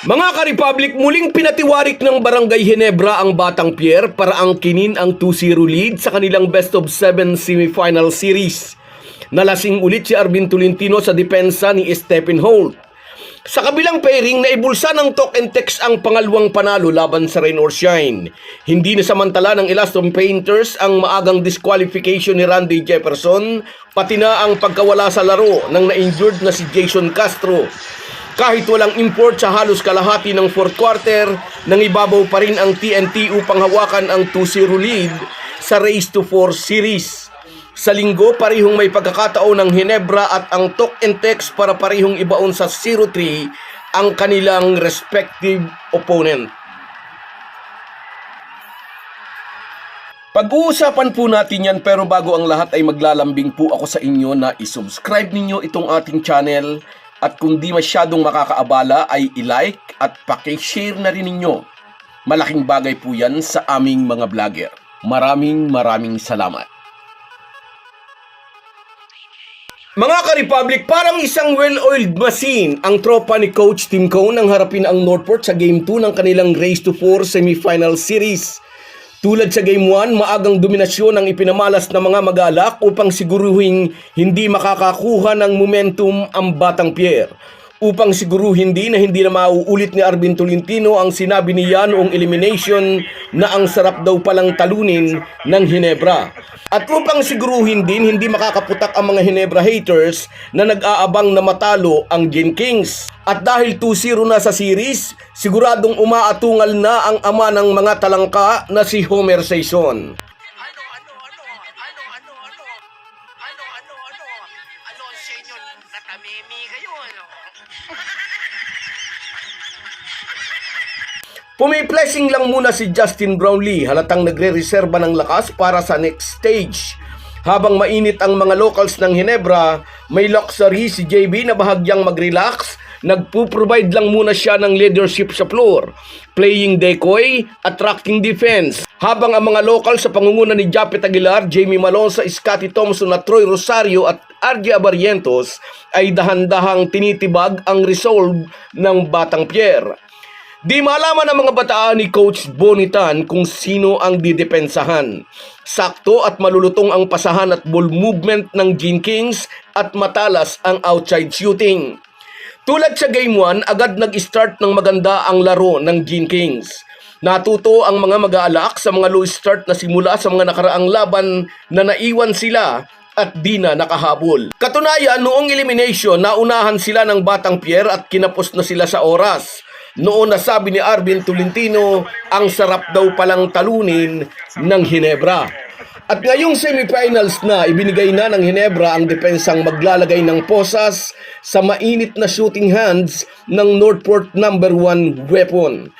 Mga ka-Republic, muling pinatiwarik ng Barangay Hinebra ang Batang Pierre para angkinin ang 2-0 lead sa kanilang best of 7 semifinal series. Nalasing ulit si Arvin Tolentino sa depensa ni Stephen Holt. Sa kabilang pairing, naibulsa ng talk and text ang pangalawang panalo laban sa Rain or Shine. Hindi na samantala ng Elaston Painters ang maagang disqualification ni Randy Jefferson, pati na ang pagkawala sa laro ng na-injured na si Jason Castro. Kahit walang import sa halos kalahati ng fourth quarter, nangibabaw pa rin ang TNT upang hawakan ang 2-0 lead sa Race to 4 series. Sa linggo, parihong may pagkakataon ng Hinebra at ang Talk and Text para parihong ibaon sa 0-3 ang kanilang respective opponent. Pag-uusapan po natin yan pero bago ang lahat ay maglalambing po ako sa inyo na isubscribe ninyo itong ating channel at kung di masyadong makakaabala ay i-like at pakishare na rin ninyo. Malaking bagay po yan sa aming mga vlogger. Maraming maraming salamat. Mga ka-Republic, parang isang well-oiled machine ang tropa ni Coach Tim Cone nang harapin ang Northport sa Game 2 ng kanilang Race to 4 semifinal series. Tulad sa Game 1, maagang dominasyon ang ipinamalas ng mga magalak upang siguruhin hindi makakakuha ng momentum ang Batang Pierre. Upang siguruhin din na hindi na mauulit ni Arvin Tolentino ang sinabi niya noong elimination na ang sarap daw palang talunin ng Hinebra. At upang siguruhin din hindi makakaputak ang mga Hinebra haters na nag-aabang na matalo ang Gin Kings. At dahil 2-0 na sa series, siguradong umaatungal na ang ama ng mga talangka na si Homer Saison. Ano, ano, ano, ano, sa inyo, natamimi kayo, ano? Pumiplessing lang muna si Justin Brownlee halatang nagre-reserba ng lakas para sa next stage. Habang mainit ang mga locals ng Hinebra, may luxury si JB na bahagyang mag-relax, nagpo-provide lang muna siya ng leadership sa floor, playing decoy, attracting defense. Habang ang mga local sa pangunguna ni Japet Aguilar, Jamie Malonza, Scotty Thompson at Troy Rosario at RJ Abarientos ay dahan-dahang tinitibag ang resolve ng Batang Pierre. Di malaman ng mga bataan ni Coach Bonitan kung sino ang didepensahan. Sakto at malulutong ang pasahan at ball movement ng Gene Kings at matalas ang outside shooting. Tulad sa Game 1, agad nag-start ng maganda ang laro ng Gene Kings. Natuto ang mga mag-aalak sa mga low start na simula sa mga nakaraang laban na naiwan sila at di na nakahabol. Katunayan, noong elimination, naunahan sila ng Batang Pierre at kinapos na sila sa oras. Noon nasabi ni Arvin Tolentino, ang sarap daw palang talunin ng Hinebra. At ngayong semifinals na, ibinigay na ng Hinebra ang depensang maglalagay ng posas sa mainit na shooting hands ng Northport number 1 weapon.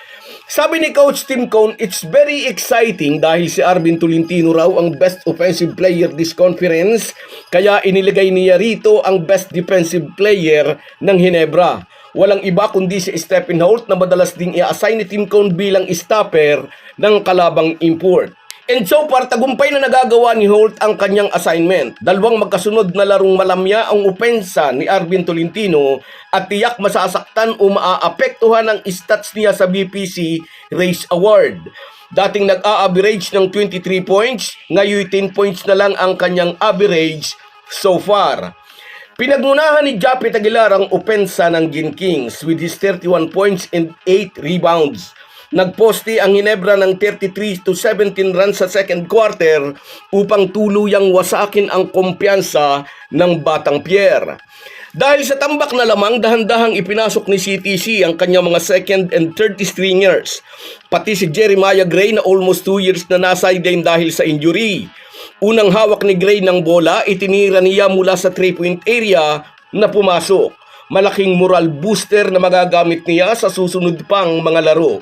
Sabi ni Coach Tim Cone, it's very exciting dahil si Arvin Tolentino raw ang best offensive player this conference, kaya iniligay niya rito ang best defensive player ng Hinebra. Walang iba kundi si Stephen Holt na madalas ding i-assign ni Tim Cone bilang stopper ng kalabang import. And so far, tagumpay na nagagawa ni Holt ang kanyang assignment. Dalawang magkasunod na larong malamya ang opensa ni Arvin Tolentino at tiyak masasaktan o maaapektuhan ang stats niya sa BPC Race Award. Dating nag-a-average ng 23 points, ngayon 10 points na lang ang kanyang average so far. Pinagmunahan ni Japet Aguilar ang opensa ng Gin Kings with his 31 points and 8 rebounds. Nagposte ang Hinebra ng 33 to 17 runs sa second quarter upang tuluyang wasakin ang kumpiyansa ng Batang Pierre. Dahil sa tambak na lamang, dahan-dahang ipinasok ni CTC ang kanyang mga second and third stringers. Pati si Jeremiah Gray na almost 2 years na nasideline dahil sa injury. Unang hawak ni Gray ng bola, itinira niya mula sa 3-point area na pumasok. Malaking moral booster na magagamit niya sa susunod pang mga laro.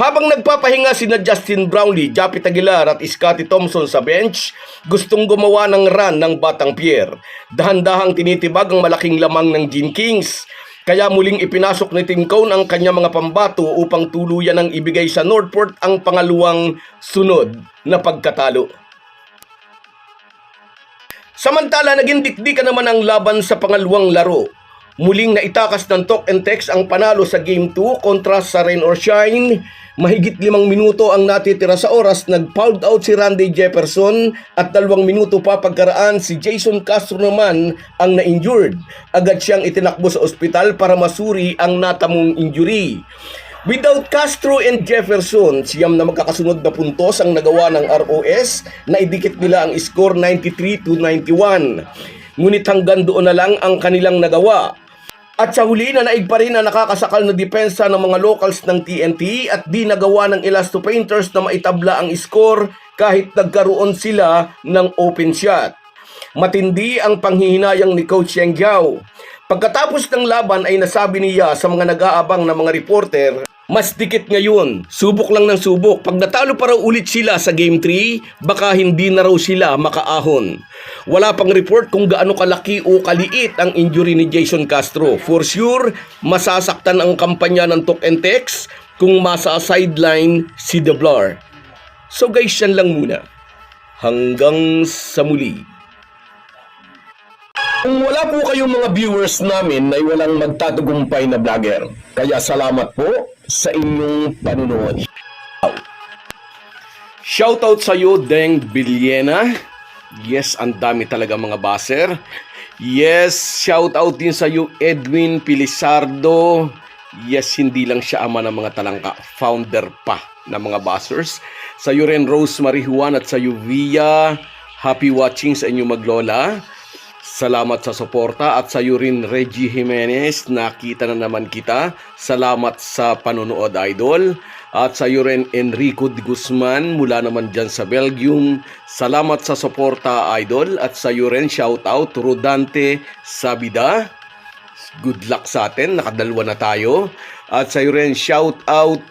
Habang nagpapahinga sina Justin Brownlee, Japit Aguilar at Scotty Thompson sa bench, gustong gumawa ng run ng Batang Pierre. Dahan-dahang tinitibag ang malaking lamang ng Gin Kings. Kaya muling ipinasok ni Tim Cone ang kanyang mga pambato upang tuluyan ng ibigay sa Northport ang pangaluwang sunod na pagkatalo. Samantala, naging dikdikan naman ang laban sa pangalawang laro. Muling naitakas ng Talk and Text ang panalo sa Game 2 kontra sa Rain or Shine. Mahigit limang minuto ang natitira sa oras, nag-fouled out si Randy Jefferson at dalawang minuto pa pagkaraan si Jason Castro naman ang na-injured. Agad siyang itinakbo sa ospital para masuri ang natamong injury. Without Castro and Jefferson, siyam na magkakasunod na puntos ang nagawa ng ROS na idikit nila ang score 93 to 91. Ngunit hanggang doon na lang ang kanilang nagawa. At sa huli na naig pa rin ang nakakasakal na depensa ng mga locals ng TNT at di nagawa ng Elasto Painters na maitabla ang score kahit nagkaroon sila ng open shot. Matindi ang panghihinayang ni Coach Yang Jiao. Pagkatapos ng laban ay nasabi niya sa mga nag-aabang na mga reporter, mas dikit ngayon, subok lang ng subok. Pag natalo pa raw ulit sila sa Game 3, baka hindi na raw sila makaahon. Wala pang report kung gaano kalaki o kaliit ang injury ni Jason Castro. For sure, masasaktan ang kampanya ng Talk and Text kung masa-sideline si The Blur. So guys, yan lang muna. Hanggang sa muli. Kung wala po kayong mga viewers namin na walang magtatagumpay na vlogger, kaya salamat po sa inyong panunood. Shoutout sa iyo, Deng Bilyena. Yes, ang dami talaga mga baser. Yes, shoutout din sa iyo, Edwin Pilisardo. Yes, hindi lang siya ama ng mga talangka, founder pa ng mga basers. Sa iyo rin, Rosemary Juan at sa iyo, Via. Happy watching sa inyong maglola. Salamat sa suporta at sa iyo rin Reggie Jimenez, nakita na naman kita. Salamat sa panonood idol. At sa iyo rin Enrico de Guzman mula naman dyan sa Belgium. Salamat sa suporta idol. At sa iyo rin shout out Rodante Sabida. Good luck sa atin, nakadalwa na tayo. At sa iyo rin shout out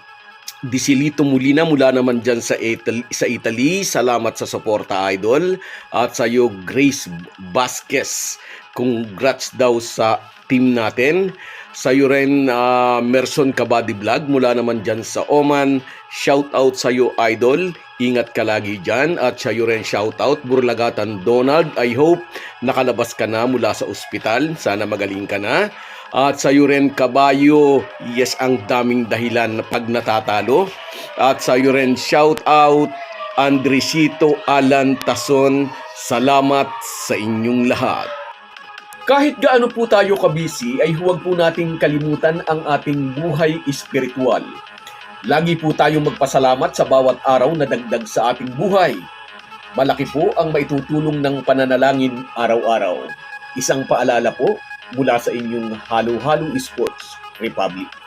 Disilito Molina mula naman dyan sa Italy, sa Italy. Salamat sa suporta, idol. At sa iyo, Grace Vasquez. Congrats daw sa team natin. Sa iyo rin, ah, Merson Kabady Vlog mula naman dyan sa Oman. Shout out sa iyo, idol. Ingat ka lagi dyan. At sa iyo rin, shout out, Burlagatan Donald. I hope nakalabas ka na mula sa ospital. Sana magaling ka na. At sa iyo rin, Kabayo, yes, ang daming dahilan na pag natatalo. At sa iyo rin, shout out, Andresito Alan Tason, salamat sa inyong lahat. Kahit gaano po tayo kabisi, ay huwag po nating kalimutan ang ating buhay espiritual. Lagi po tayong magpasalamat sa bawat araw na dagdag sa ating buhay. Malaki po ang maitutulong ng pananalangin araw-araw. Isang paalala po mula sa inyong Halo Halo Sports Republic.